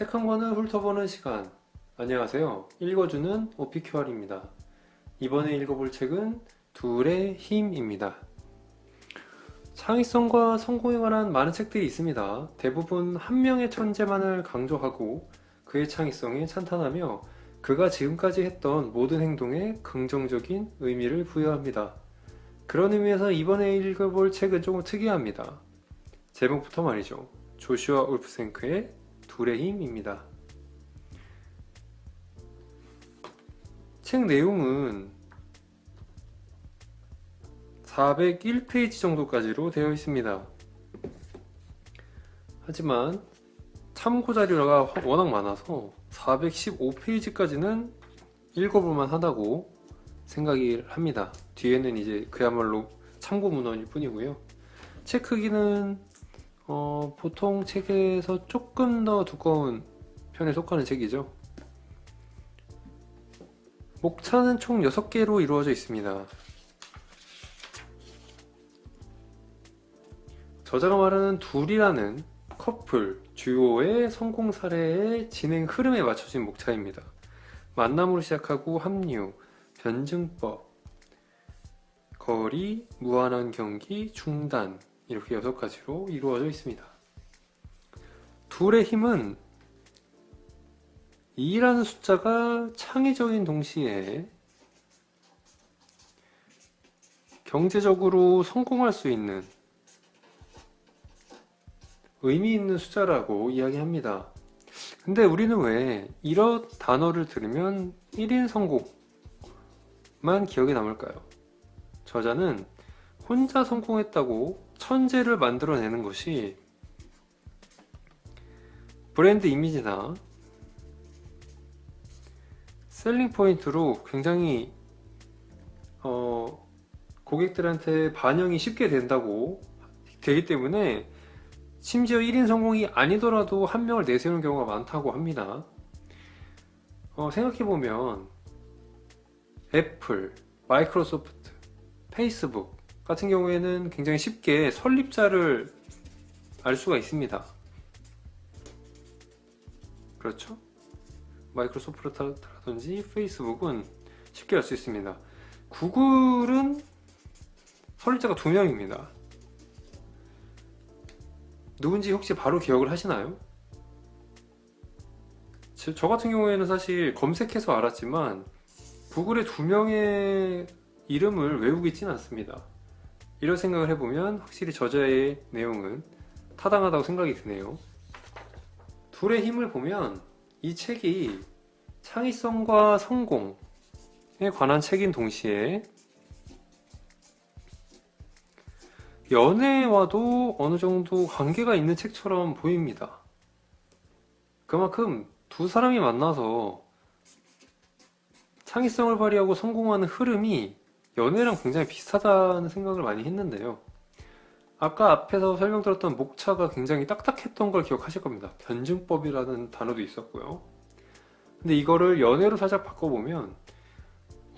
책 한 권을 훑어보는 시간. 안녕하세요. 읽어주는 오피큐알입니다. 이번에 읽어볼 책은 둘의 힘입니다. 창의성과 성공에 관한 많은 책들이 있습니다. 대부분 한 명의 천재만을 강조하고 그의 창의성에 찬탄하며 그가 지금까지 했던 모든 행동에 긍정적인 의미를 부여합니다. 그런 의미에서 이번에 읽어볼 책은 조금 특이합니다. 제목부터 말이죠. 조슈아 울프생크의 둘의 힘입니다. 책 내용은 401페이지 정도까지로 되어 있습니다. 하지만 참고 자료가 워낙 많아서 415페이지까지는 읽어볼만 하다고 생각을 합니다. 뒤에는 이제 그야말로 참고 문헌일 뿐이고요. 책 크기는 어, 보통 책에서 조금 더 두꺼운 편에 속하는 책이죠. 목차는 총 6개로 이루어져 있습니다. 저자가 말하는 둘이라는 커플, 듀오의 성공 사례의 진행 흐름에 맞춰진 목차입니다. 만남으로 시작하고 합류, 변증법, 거리, 무한한 경기, 중단 이렇게 여섯 가지로 이루어져 있습니다. 둘의 힘은 2라는 숫자가 창의적인 동시에 경제적으로 성공할 수 있는 의미 있는 숫자라고 이야기합니다. 근데 우리는 왜 이런 단어를 들으면 1인 성공만 기억에 남을까요? 저자는 혼자 성공했다고 천재를 만들어내는 것이 브랜드 이미지나 셀링 포인트로 굉장히 어, 고객들한테 반영이 쉽게 된다고 되기 때문에 심지어 1인 성공이 아니더라도 한 명을 내세우는 경우가 많다고 합니다. 어, 생각해보면 애플, 마이크로소프트, 페이스북 같은 경우에는 굉장히 쉽게 설립자를 알 수가 있습니다. 그렇죠? 마이크로소프트라든지 페이스북은 쉽게 알 수 있습니다. 구글은 설립자가 두 명입니다. 누군지 혹시 바로 기억을 하시나요? 저, 저 같은 경우에는 사실 검색해서 알았지만 구글의 두 명의 이름을 외우고 있지는 않습니다. 이런 생각을 해보면 확실히 저자의 내용은 타당하다고 생각이 드네요. 둘의 힘을 보면 이 책이 창의성과 성공에 관한 책인 동시에 연애와도 어느 정도 관계가 있는 책처럼 보입니다. 그만큼 두 사람이 만나서 창의성을 발휘하고 성공하는 흐름이 연애랑 굉장히 비슷하다는 생각을 많이 했는데요. 아까 앞에서 설명드렸던 목차가 굉장히 딱딱했던 걸 기억하실 겁니다. 변증법이라는 단어도 있었고요. 근데 이거를 연애로 살짝 바꿔보면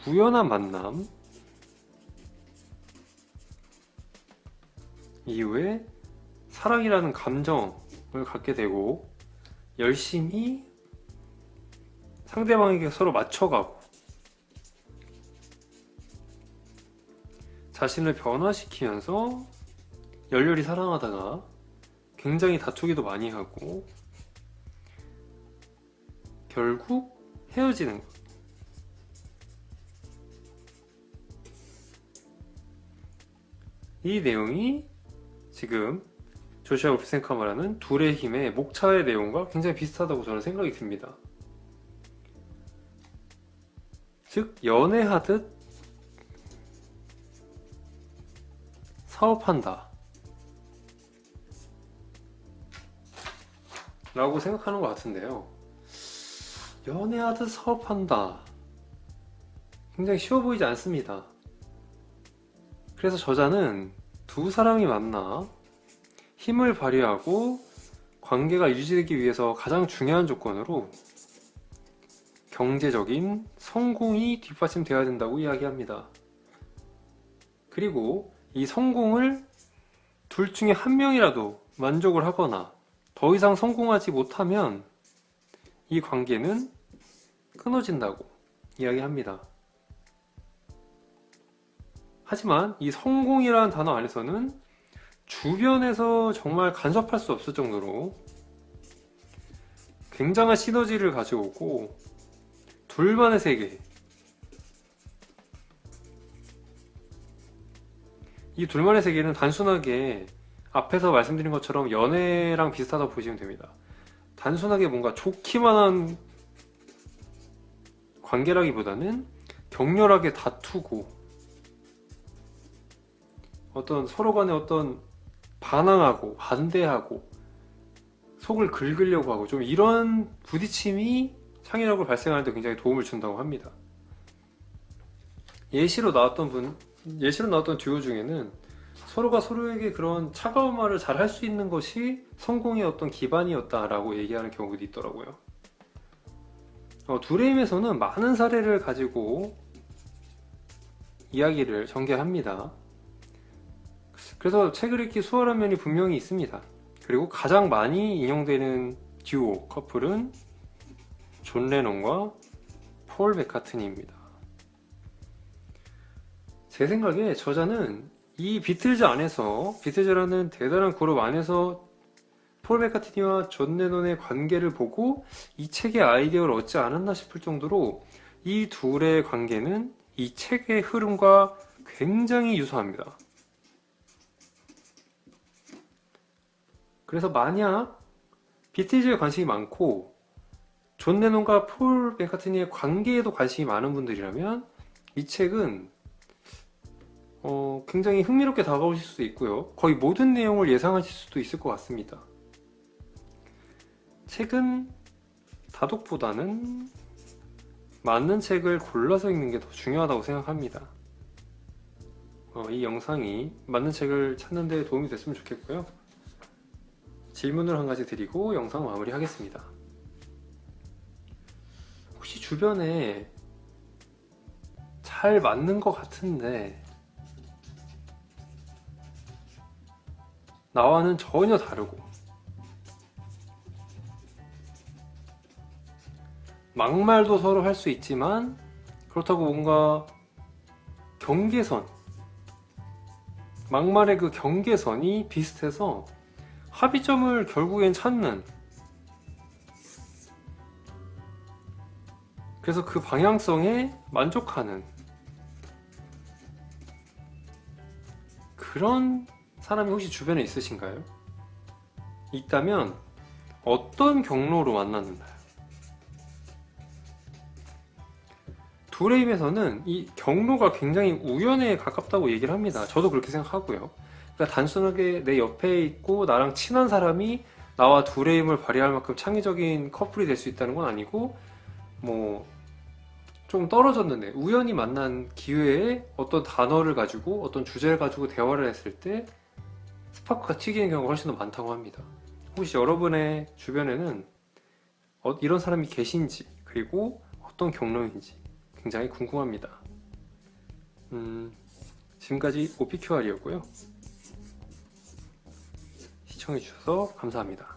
우연한 만남 이후에 사랑이라는 감정을 갖게 되고 열심히 상대방에게 서로 맞춰가고 자신을 변화시키면서 열렬히 사랑하다가 굉장히 다투기도 많이 하고 결국 헤어지는 것. 이 내용이 지금 조시아 울프센카 말하는 둘의 힘의 목차의 내용과 굉장히 비슷하다고 저는 생각이 듭니다. 즉 연애하듯 사업한다. 라고 생각하는 것 같은데요. 연애하듯 사업한다. 굉장히 쉬워 보이지 않습니다. 그래서 저자는 두 사람이 만나 힘을 발휘하고 관계가 유지되기 위해서 가장 중요한 조건으로 경제적인 성공이 뒷받침되어야 된다고 이야기합니다. 그리고 이 성공을 둘 중에 한 명이라도 만족을 하거나 더 이상 성공하지 못하면 이 관계는 끊어진다고 이야기합니다. 하지만 이 성공이라는 단어 안에서는 주변에서 정말 간섭할 수 없을 정도로 굉장한 시너지를 가져오고 둘만의 세계 이 둘만의 세계는 단순하게 앞에서 말씀드린 것처럼 연애랑 비슷하다고 보시면 됩니다. 단순하게 뭔가 좋기만 한 관계라기보다는 격렬하게 다투고 어떤 서로 간에 어떤 반항하고 반대하고 속을 긁으려고 하고 좀 이런 부딪힘이 창의력을 발생하는 데 굉장히 도움을 준다고 합니다. 예시로 나왔던 분, 예시로 나왔던 듀오 중에는 서로가 서로에게 그런 차가운 말을 잘 할 수 있는 것이 성공의 어떤 기반이었다라고 얘기하는 경우도 있더라고요. 어, 두레임에서는 많은 사례를 가지고 이야기를 전개합니다. 그래서 책을 읽기 수월한 면이 분명히 있습니다. 그리고 가장 많이 인용되는 듀오 커플은 존 레논과 폴 베카트니입니다. 제 생각에 저자는 이 비틀즈 안에서 비틀즈라는 대단한 그룹 안에서 폴 베카트니와 존 레논의 관계를 보고 이 책의 아이디어를 얻지 않았나 싶을 정도로 이 둘의 관계는 이 책의 흐름과 굉장히 유사합니다. 그래서 만약 비틀즈에 관심이 많고 존 레논과 폴 맥카트니의 관계에도 관심이 많은 분들이라면 이 책은 어, 굉장히 흥미롭게 다가오실 수도 있고요. 거의 모든 내용을 예상하실 수도 있을 것 같습니다. 책은 다독보다는 맞는 책을 골라서 읽는 게 더 중요하다고 생각합니다. 어, 이 영상이 맞는 책을 찾는 데 도움이 됐으면 좋겠고요. 질문을 한 가지 드리고 영상 마무리하겠습니다. 혹시 주변에 잘 맞는 것 같은데 나와는 전혀 다르고. 막말도 서로 할 수 있지만 그렇다고 뭔가 경계선 막말의 그 경계선이 비슷해서 합의점을 결국엔 찾는. 그래서 그 방향성에 만족하는 그런 사람이 혹시 주변에 있으신가요? 있다면 어떤 경로로 만났는가요? 두레임에서는 이 경로가 굉장히 우연에 가깝다고 얘기를 합니다. 저도 그렇게 생각하고요. 그러니까 단순하게 내 옆에 있고 나랑 친한 사람이 나와 두레임을 발휘할 만큼 창의적인 커플이 될 수 있다는 건 아니고 뭐 좀 떨어졌는데 우연히 만난 기회에 어떤 단어를 가지고 어떤 주제를 가지고 대화를 했을 때 스파크가 튀기는 경우가 훨씬 더 많다고 합니다. 혹시 여러분의 주변에는 어- 이런 사람이 계신지 그리고 어떤 경로인지 굉장히 궁금합니다. 음, 지금까지 OPQR이었고요. 시청해주셔서 감사합니다.